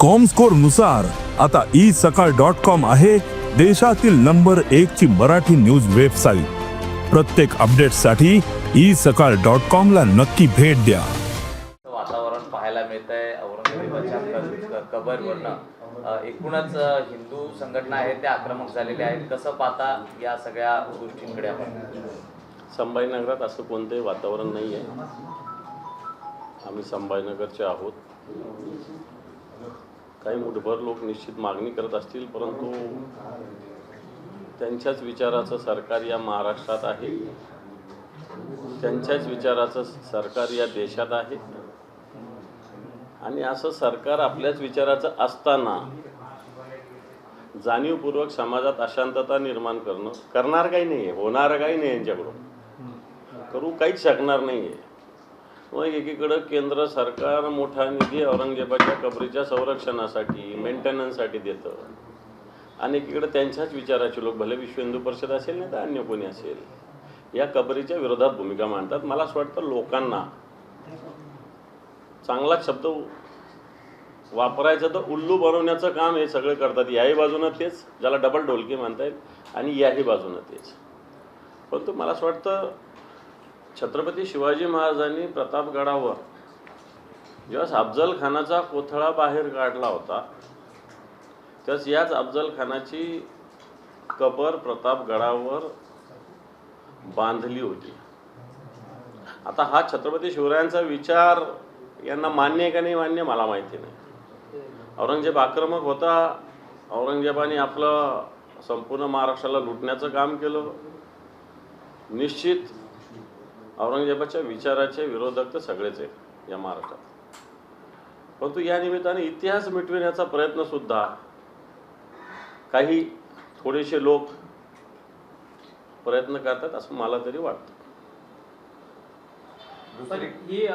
कॉमस्कोरनुसार आता ई सकाळ dot com आहे देशातील नंबर एक ची मराठी न्यूज वेबसाईट प्रत्येक अपडेटसाठी ई सकाळ डॉट कॉम ला नक्की भेट द्या. वातावरण पाहायला मिळत आहे औरंगजेबाच्या कबरवरनं एकूणच हिंदू संघटना आहेत त्या आक्रमक झालेल्या आहेत. कसं पाहता या सगळ्या गोष्टींकडे आपण? संभाजीनगरात असं कोणतंही वातावरण नाही आहे आम्ही संभाजीनगरचे आहोत. काही मुठभर लोक निश्चित मागणी करत असतील परंतु त्यांच्याच विचाराचं सरकार या महाराष्ट्रात आहे. त्यांच्याच विचाराचं सरकार या देशात आहे. आणि असं सरकार आपल्याच विचाराचं असताना जाणीवपूर्वक समाजात अशांतता निर्माण करणं करणार काही नाही आहे होणार काही नाही यांच्याकडून. करू काहीच शकणार नाही आहे मग एकीकडं केंद्र सरकार मोठा निधी औरंगजेबाच्या कबरीच्या संरक्षणासाठी मेंटेनन्ससाठी देतं. आणि एकीकडं त्यांच्याच विचाराचे लोक भले विश्व हिंदू परिषद असेल नाही तर अन्य कोणी असेल या कबरीच्या विरोधात भूमिका मांडतात. मला असं वाटतं लोकांना चांगला शब्द वापरायचं तर उल्लू बनवण्याचं काम हे सगळे करतात. याही बाजूनं तेच ज्याला डबल ढोलकी म्हणता येईल आणि याही बाजूनं तेच. परंतु मला असं वाटतं छत्रपती शिवाजी महाराजांनी प्रतापगडावर जेव्हा अफजल खानाचा कोथळा बाहेर काढला होता त्याच याच अफजल खानाची कबर प्रतापगडावर बांधली होती. आता हा छत्रपती शिवरायांचा विचार यांना मान्य आहे का नाही मान्य मला माहिती नाही. औरंगजेब आक्रमक होता औरंगजेबाने आपलं संपूर्ण महाराष्ट्राला लुटण्याचं काम केलं. निश्चित औरंगजेबाच्या विचाराचे विरोधक तर सगळेच आहेत या महाराष्ट्रात. परंतु या निमित्ताने इतिहास मिटविण्याचा प्रयत्न सुद्धा काही थोडेसे लोक प्रयत्न करतात असं मला तरी वाटतं. ही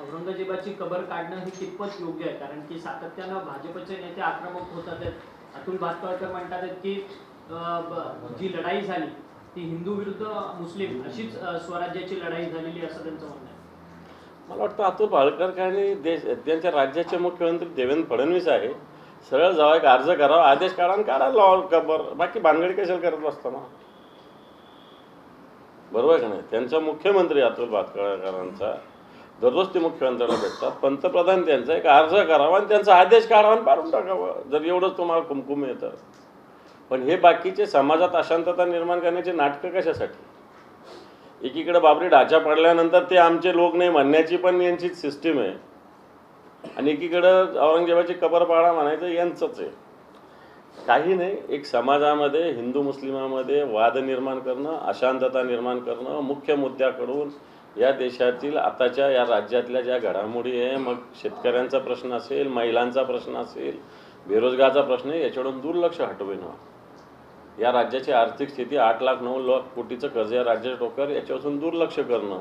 औरंगजेबाची कबर काढणं हे कितपत योग्य आहे. कारण की सातत्यानं भाजपचे नेते आक्रमक होतात. आहेत. अतुल भातखळकर म्हणतात की जी लढाई झाली ती हिंदू विरुद्ध मुस्लिम अशीच स्वराज्याची लढाई झालेली असं त्यांचं म्हणणं आहे. मला वाटतं अतुल भाळकर आणि देश त्यांच्या राज्याचे मुख्यमंत्री देवेंद्र फडणवीस आहे. सरळ जावा एक अर्ज करावा आदेश काढा आणि काढा लॉ कबर बाकी भानगडी कशाला करत बसताना बरोबर आहे का नाही? त्यांचा मुख्यमंत्री अतुल भातखळकरांचा दररोज ते मुख्यमंत्र्याला भेटतात. पंतप्रधान त्यांचा एक अर्ज करावा आणि त्यांचा आदेश काढावा आणि पाडून टाकावा. जर एवढंच तुम्हाला कुमकुम येतं. पण हे बाकीचे समाजात अशांतता निर्माण करण्याचे नाटकं कशासाठी? एकीकडे बाबरी ढाचा पडल्यानंतर ते आमचे लोक नाही म्हणण्याची पण यांची सिस्टीम आहे. आणि एकीकडं औरंगजेबाची कबरपाळा म्हणायचं यांचंच आहे. काही नाही एक समाजामध्ये हिंदू मुस्लिमामध्ये वाद निर्माण करणं अशांतता निर्माण करणं मुख्य मुद्द्याकडून या देशातील आताच्या या राज्यातल्या ज्या घडामोडी आहे मग शेतकऱ्यांचा प्रश्न असेल महिलांचा प्रश्न असेल बेरोजगारचा प्रश्न आहे याच्याकडून दुर्लक्ष हटविणं हो. या राज्याची आर्थिक स्थिती आठ लाख नऊ लाख कोटीचं कर्ज या राज्याच्या डोक्यावर याच्यापासून दुर्लक्ष करणं.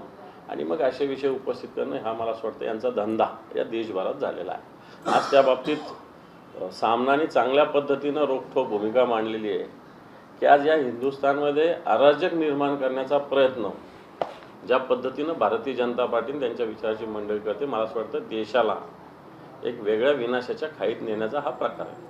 आणि मग असे विषय उपस्थित करणं हा मला असं वाटतं यांचा धंदा या देशभरात झालेला आहे. आज त्या बाबतीत सामनाने चांगल्या पद्धतीनं रोखठोक भूमिका मांडलेली आहे की आज या हिंदुस्थानमध्ये अराजक निर्माण करण्याचा प्रयत्न ज्या पद्धतीनं भारतीय जनता पार्टीने त्यांच्या विचाराची मंडळी करते मला असं वाटतं देशाला एक वेगळ्या विनाशाच्या खाईत नेण्याचा हा प्रकार आहे.